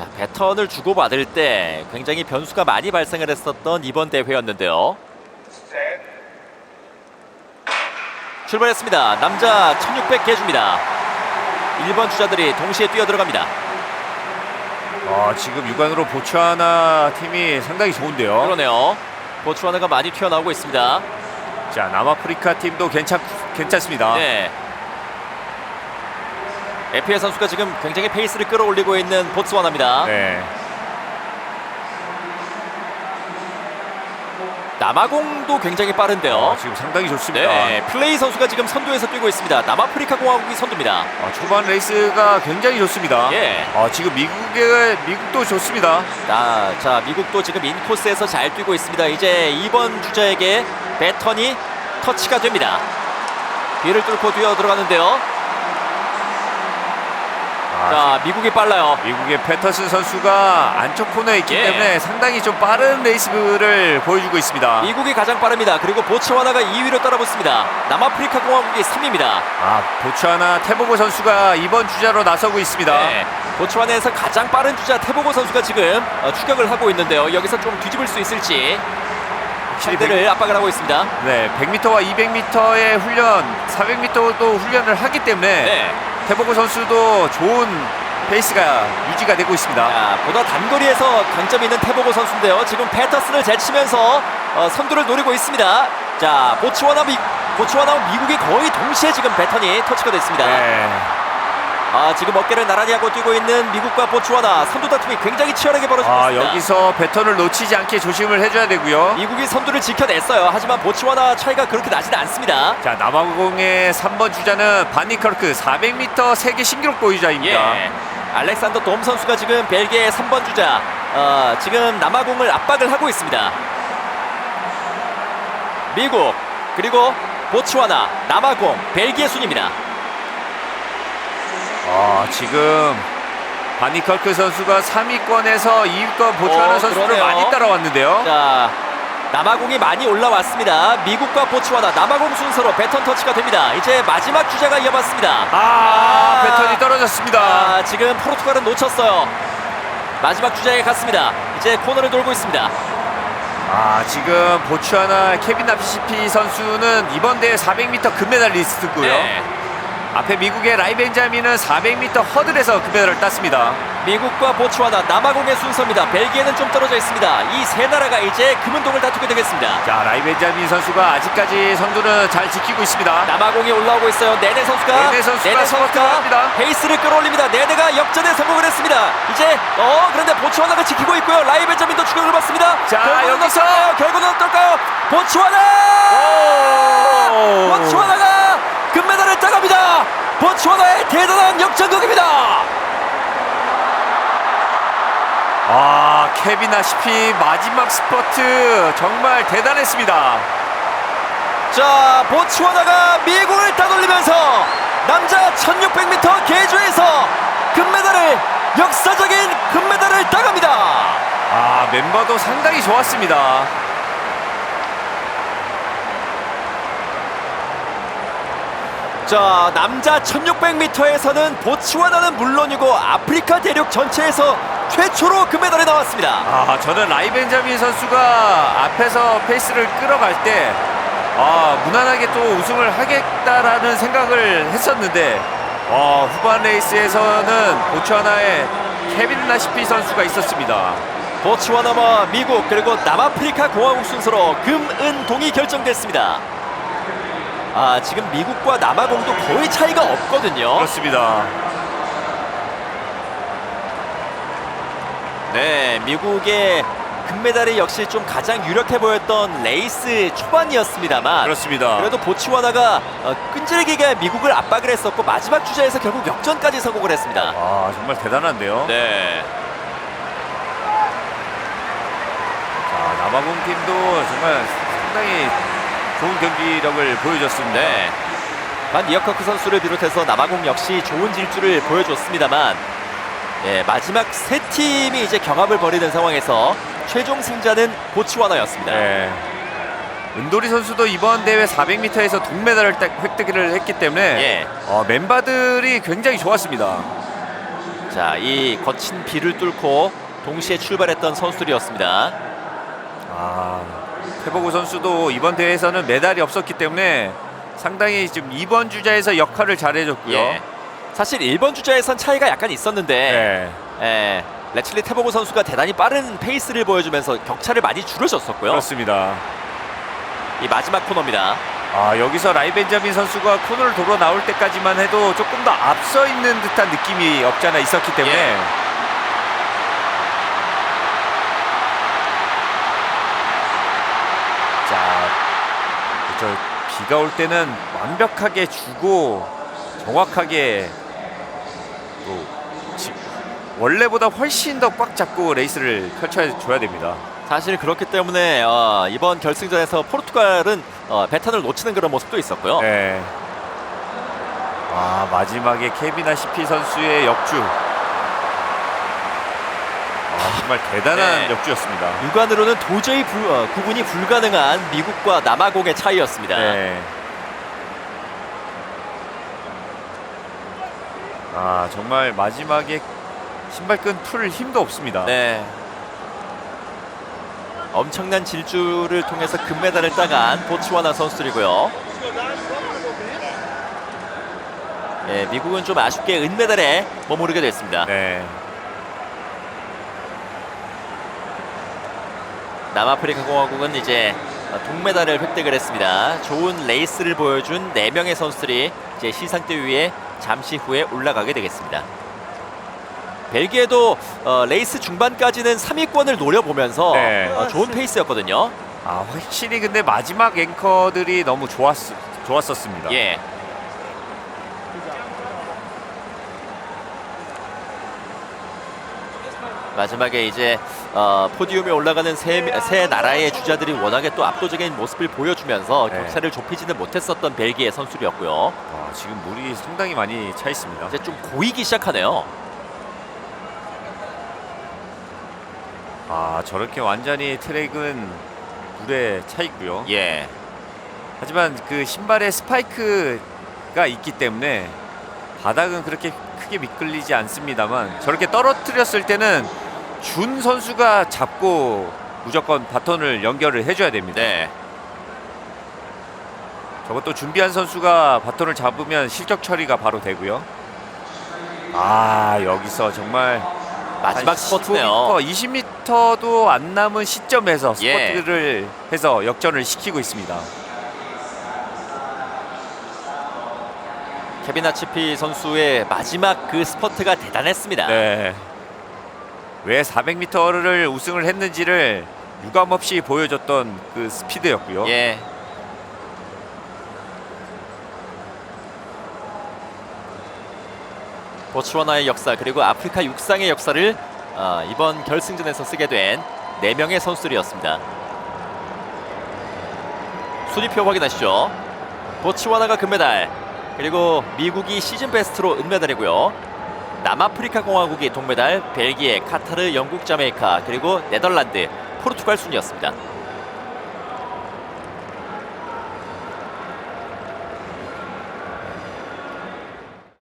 자, 배턴을 주고받을 때 굉장히 변수가 많이 발생을 했었던 이번 대회였는데요. 출발했습니다. 남자 1600 개주입니다. 1번 주자들이 동시에 뛰어들어갑니다. 아, 지금 육안으로 보츠와나 팀이 상당히 좋은데요. 그러네요. 보츠와나가 많이 튀어나오고 있습니다. 자, 남아프리카 팀도 괜찮 괜찮습니다. 네. 에피에 선수가 지금 굉장히 페이스를 끌어올리고 있는 보츠와나입니다. 네. 남아공도 굉장히 빠른데요. 어, 지금 상당히 좋습니다. 네, 플레이 선수가 지금 선두에서 뛰고 있습니다. 남아프리카 공화국이 선두입니다. 아, 초반 레이스가 굉장히 좋습니다. 예. 아, 지금 미국의 미국도 좋습니다. 자, 자, 미국도 지금 인코스에서 잘 뛰고 있습니다. 이제 2번 주자에게 배턴이 터치가 됩니다. 뒤를 뚫고 뛰어 들어가는데요. 아, 자, 미국이 빨라요. 미국의 패터슨 선수가 안쪽 코너에 있기 예. 때문에 상당히 좀 빠른 레이스를 보여주고 있습니다. 미국이 가장 빠릅니다. 그리고 보츠와나가 2위로 따라붙습니다. 남아프리카 공화국이 3위입니다. 아, 보츠와나 테보고 선수가 이번 주자로 나서고 있습니다. 네, 보츠와나에서 가장 빠른 주자 테보고 선수가 지금 어, 추격을 하고 있는데요. 여기서 좀 뒤집을 수 있을지 상대를 압박을 하고 있습니다. 네, 100m와 200m의 훈련, 400m도 훈련을 하기 때문에 네. 테보고 선수도 좋은 페이스가 유지가 되고 있습니다. 자, 보다 단거리에서 강점이 있는 테보고 선수인데요. 지금 패터슨을 제치면서 어, 선두를 노리고 있습니다. 자, 보츠와나 미 보츠와나와 미국이 거의 동시에 지금 배턴이 터치가 됐습니다. 네. 아, 지금 어깨를 나란히 하고 뛰고 있는 미국과 보츠와나 선두 다툼이 굉장히 치열하게 벌어지고 아, 있습니다. 여기서 배턴을 놓치지 않게 조심을 해줘야 되고요. 미국이 선두를 지켜냈어요. 하지만 보츠와나 차이가 그렇게 나지는 않습니다. 자, 남아공의 3번 주자는 바니커크 400m 세계 신기록 보유자입니다. 예. 알렉산더 돔 선수가 지금 벨기에 3번 주자 어, 지금 남아공을 압박을 하고 있습니다. 미국 그리고 보츠와나 남아공 벨기에 순입니다. 아, 지금 바니커크 선수가 3위권에서 2위권 보츠와나 어, 선수를 그러네요. 많이 따라왔는데요. 자 남아공이 많이 올라왔습니다. 미국과 보츠와나 남아공 순서로 배턴 터치가 됩니다. 이제 마지막 주자가 이어봤습니다. 아, 배턴이 떨어졌습니다. 아, 지금 포르투갈은 놓쳤어요. 마지막 주자에 갔습니다. 이제 코너를 돌고 있습니다. 아, 지금 보츠와나 케빈 나피시피 선수는 이번 대회 400m 금메달리스트고요. 네. 앞에 미국의 라이 벤자민은 400m 허들에서 금메달을 땄습니다. 미국과 보츠와나 남아공의 순서입니다. 벨기에는 좀 떨어져 있습니다. 이 세 나라가 이제 금은동을 다투게 되겠습니다. 자, 라이 벤자민 선수가 아직까지 선두는 잘 지키고 있습니다. 남아공이 올라오고 있어요. 네네 선수가 네네 선수가 스퍼트를 합니다. 페이스를 끌어올립니다. 네네가 역전에 성공을 했습니다. 이제 어 그런데 보츠와나가 지키고 있고요. 라이 벤자민도 추격을 받습니다. 자, 결과는 여기서- 어떨까요? 결과는 어떨까요? 보츠와나! 오! 보츠와나가 금메달을 따갑니다. 보츠와나의 대단한 역전극입니다. 아, 케빈 아시피 마지막 스퍼트 정말 대단했습니다. 자, 보츠와나가 미국을 따돌리면서 남자 1600m 계주에서 금메달을 역사적인 금메달을 따갑니다. 아, 멤버도 상당히 좋았습니다. 자, 남자 1600m에서는 보츠와나는 물론이고 아프리카 대륙 전체에서 최초로 금메달이 나왔습니다. 아, 저는 라이 벤자민 선수가 앞에서 페이스를 끌어갈 때 아, 무난하게 또 우승을 하겠다라는 생각을 했었는데 어, 후반 레이스에서는 보츠와나의 케빈 나시피 선수가 있었습니다. 보츠와나와 미국 그리고 남아프리카 공화국 순서로 금, 은, 동이 결정됐습니다. 아, 지금 미국과 남아공도 거의 차이가 없거든요. 그렇습니다. 네, 미국의 금메달이 역시 좀 가장 유력해 보였던 레이스 초반이었습니다만 그렇습니다. 그래도 보츠와나가 어, 끈질기게 미국을 압박을 했었고 마지막 주자에서 결국 역전까지 성공을 했습니다. 아, 정말 대단한데요. 네, 자, 남아공 팀도 정말 상당히 좋은 경기력을 보여줬습니다. 네. 반 니어커크 선수를 비롯해서 남아공 역시 좋은 질주를 보여줬습니다만 예, 마지막 세 팀이 이제 경합을 벌이는 상황에서 최종 승자는 보츠와나였습니다. 네. 은도리 선수도 이번 대회 400m에서 동메달을 딱 획득을 했기 때문에 예. 어, 멤버들이 굉장히 좋았습니다. 자, 이 거친 비를 뚫고 동시에 출발했던 선수들이었습니다. 아, 태보구 선수도 이번 대회에서는 메달이 없었기 때문에 상당히 지금 2번 주자에서 역할을 잘해줬고요. 예. 사실 1번 주자에선 차이가 약간 있었는데 네, 예, 레칠리 테보고 선수가 대단히 빠른 페이스를 보여주면서 격차를 많이 줄여줬었고요. 그렇습니다. 이 마지막 코너입니다. 아, 여기서 라이 벤자민 선수가 코너를 돌아 나올 때까지만 해도 조금 더 앞서 있는 듯한 느낌이 없잖아 있었기 때문에 예. 자, 저 비가 올 때는 완벽하게 주고 정확하게 또 지- 원래보다 훨씬 더 꽉 잡고 레이스를 펼쳐줘야 됩니다. 사실 그렇기 때문에 어, 이번 결승전에서 포르투갈은 어, 배턴을 놓치는 그런 모습도 있었고요. 네. 아 마지막에 케비나 시피 선수의 역주. 아 정말 대단한 네. 역주였습니다. 육안으로는 도저히 불- 어, 구분이 불가능한 미국과 남아공의 차이였습니다. 네. 아 정말 마지막에 신발끈 풀 힘도 없습니다. 네. 엄청난 질주를 통해서 금메달을 따간 보츠와나 선수들이고요. 예, 미국은 좀 아쉽게 은메달에 머무르게 됐습니다. 네. 남아프리카 공화국은 이제 동메달을 획득을 했습니다. 좋은 레이스를 보여준 4명의 선수들이 이제 시상대 위에 잠시 후에 올라가게 되겠습니다. 벨기에도 어, 레이스 중반까지는 3위권을 노려보면서 네. 어, 좋은 페이스였거든요. 아 확실히 근데 마지막 앵커들이 너무 좋았 좋았었습니다. 예. 마지막에 이제 어, 포디움에 올라가는 세, 세 나라의 주자들이 워낙에 또 압도적인 모습을 보여주면서 네. 격차를 좁히지는 못했었던 벨기에 선수들이었고요. 아, 지금 물이 상당히 많이 차 있습니다. 이제 좀 고이기 시작하네요. 아 저렇게 완전히 트랙은 물에 차 있고요. 예. 하지만 그 신발에 스파이크가 있기 때문에 바닥은 그렇게 크게 미끌리지 않습니다만 저렇게 떨어뜨렸을 때는 준 선수가 잡고 무조건 바톤을 연결을 해줘야 됩니다. 네. 저것도 준비한 선수가 바톤을 잡으면 실격 처리가 바로 되고요. 아 여기서 정말 마지막 한 스포트네요. 15m, 20m도 안 남은 시점에서 예. 스포트를 해서 역전을 시키고 있습니다. 케빈 아치피 선수의 마지막 그 스퍼트가 대단했습니다. 네. 왜 400m를 우승을 했는지를 유감 없이 보여줬던 그 스피드였고요. 예. 보츠와나의 역사 그리고 아프리카 육상의 역사를 어, 이번 결승전에서 쓰게 된 4명의 선수들이었습니다. 순위표 확인하시죠. 보츠와나가 금메달 그리고 미국이 시즌 베스트로 은메달이고요. 남아프리카 공화국이 동메달, 벨기에, 카타르, 영국, 자메이카 그리고 네덜란드, 포르투갈 순이었습니다.